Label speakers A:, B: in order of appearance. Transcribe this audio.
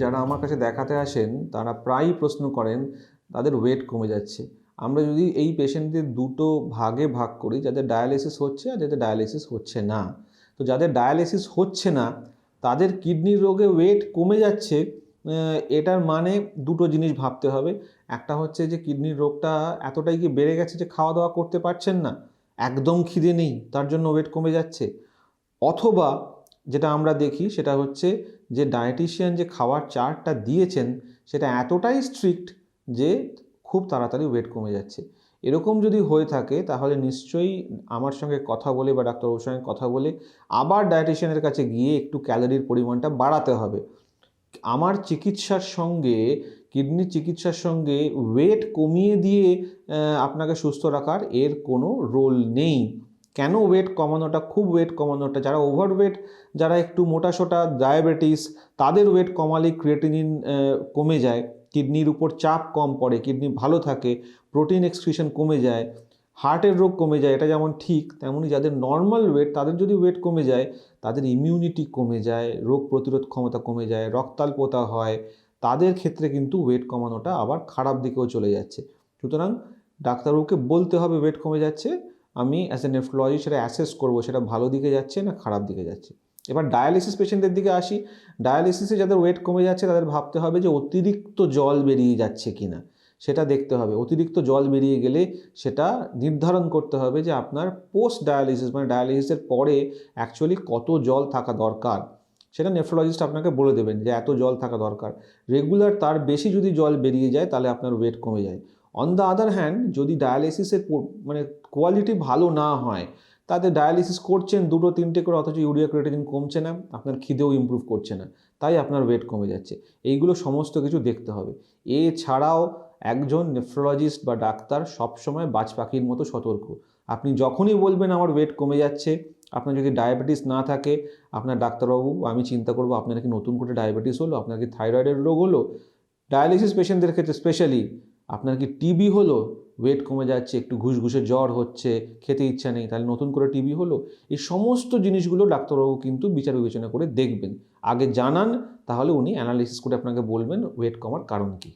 A: যারা আমার কাছে দেখাতে আসেন, তারা প্রায়ই প্রশ্ন করেন, তাদের ওয়েট কমে যাচ্ছে। আমরা যদি এই পেশেন্টদের দুটো ভাগে ভাগ করি, যাদের ডায়ালিসিস হচ্ছে আর যাদের ডায়ালিসিস হচ্ছে না। তো যাদের ডায়ালিসিস হচ্ছে না, তাদের কিডনির রোগে ওয়েট কমে যাচ্ছে এটার মানে দুটো জিনিস ভাবতে হবে। একটা হচ্ছে যে কিডনির রোগটা এতটাই কি বেড়ে গেছে যে খাওয়া দাওয়া করতে পারছেন না? একদম খিদে নেই, তার জন্য ওয়েট কমে যাচ্ছে। অথবা যেটা আমরা দেখি সেটা হচ্ছে যে ডায়েটিশিয়ান যে খাওয়ার চার্টটা দিয়েছেন, সেটা এতটাই স্ট্রিক্ট যে খুব তাড়াতাড়ি ওয়েট কমে যাচ্ছে। এরকম যদি হয়ে থাকে, তাহলে নিশ্চয়ই আমার সঙ্গে কথা বলে বা ডাক্তারবাবুর সঙ্গে কথা বলে আবার ডায়েটিশিয়ানের কাছে গিয়ে একটু ক্যালোরির পরিমাণটা বাড়াতে হবে। আমার চিকিৎসার সঙ্গে কিডনি চিকিৎসার সঙ্গে ওয়েট কমিয়ে দিয়ে আপনাকে সুস্থ রাখার এর কোনো রোল নেই। কেন ওয়েট কমানোটা, খুব ওয়েট কমানোটা, যারা ওভারওয়েট যারা একটু মোটাসোটা ডায়াবেটিস তাদের ওয়েট কমালে ক্রিয়েটিনিন কমে যায় কিডনির উপর চাপ কম পড়ে কিডনি ভালো থাকে প্রোটিন এক্সক্রিশন কমে যায় হার্টের রোগ কমে যায়, এটা যেমন ঠিক তেমনই যাদের নর্মাল ওয়েট তাদের যদি ওয়েট কমে যায়, তাদের ইমিউনিটি কমে যায়, রোগ প্রতিরোধ ক্ষমতা কমে যায় রক্তাল্পতা হয়, তাদের ক্ষেত্রে কিন্তু ওয়েট কমানোটা আবার খারাপ দিকেও চলে যাচ্ছে। সুতরাং ডাক্তারবাবুকে বলতে হবে ওয়েট কমে যাচ্ছে আমি অ্যাজ এ নেফ্রোলজি সেটা অ্যাসেস করব, সেটা ভালো দিকে যাচ্ছে না খারাপ দিকে যাচ্ছে? এবার ডায়ালিসিস পেশেন্টদের দিকে আসি। ডায়ালিসিসে যাদের ওয়েট কমে যাচ্ছে, তাদের ভাবতে হবে যে অতিরিক্ত জল বেরিয়ে যাচ্ছে কিনা। সেটা দেখতে হবে। অতিরিক্ত জল বেরিয়ে গেলে সেটা নির্ধারণ করতে হবে যে আপনার পোস্ট ডায়ালিসিস মানে ডায়ালিসিসের পরে অ্যাকচুয়ালি কত জল থাকা দরকার। সেটা নেফ্রোলজিস্ট আপনাকে বলে দেবেন যে এত জল থাকা দরকার। রেগুলার তার বেশি যদি জল বেরিয়ে যায়, তাহলে আপনার ওয়েট কমে যায়। অন দ্য আদার হ্যান্ড যদি ডায়ালিসিসের মানে কোয়ালিটি ভালো না হয়, তাতে ডায়ালিসিস করছেন দুটো, তিনটে করে, অথচ ইউরিয়া ক্রিয়েটিনিন কমছে না, আপনার খিদেও ইমপ্রুভ করছে না, তাই আপনার ওয়েট কমে যাচ্ছে। এইগুলো সমস্ত কিছু দেখতে হবে। এছাড়াও একজন নেফ্রোলজিস্ট বা ডাক্তার সবসময় বাজ পাখির মতো সতর্ক। আপনি যখনই বলবেন আমার ওয়েট কমে যাচ্ছে, আপনার যদি ডায়াবেটিস না থাকে, আপনার ডাক্তারবাবু, আমি চিন্তা করব, আপনার কি নতুন করে ডায়াবেটিস হলো, আপনার কি থাইরয়েডের রোগ হলো? ডায়ালিসিস পেশেন্টদের ক্ষেত্রে স্পেশালি আপনার কি টিবি হলো? ওয়েট কমে যাচ্ছে, একটু ঘুষঘুষে জ্বর হচ্ছে, খেতে ইচ্ছা নেই, তাহলে নতুন করে টিবি হলো? এই সমস্ত জিনিসগুলো ডাক্তারবাবু কিন্তু বিচার বিবেচনা করে দেখবেন। আগে জানান, তাহলে উনি অ্যানালিসিস করে আপনাকে বলবেন ওয়েট কমার কারণ কী।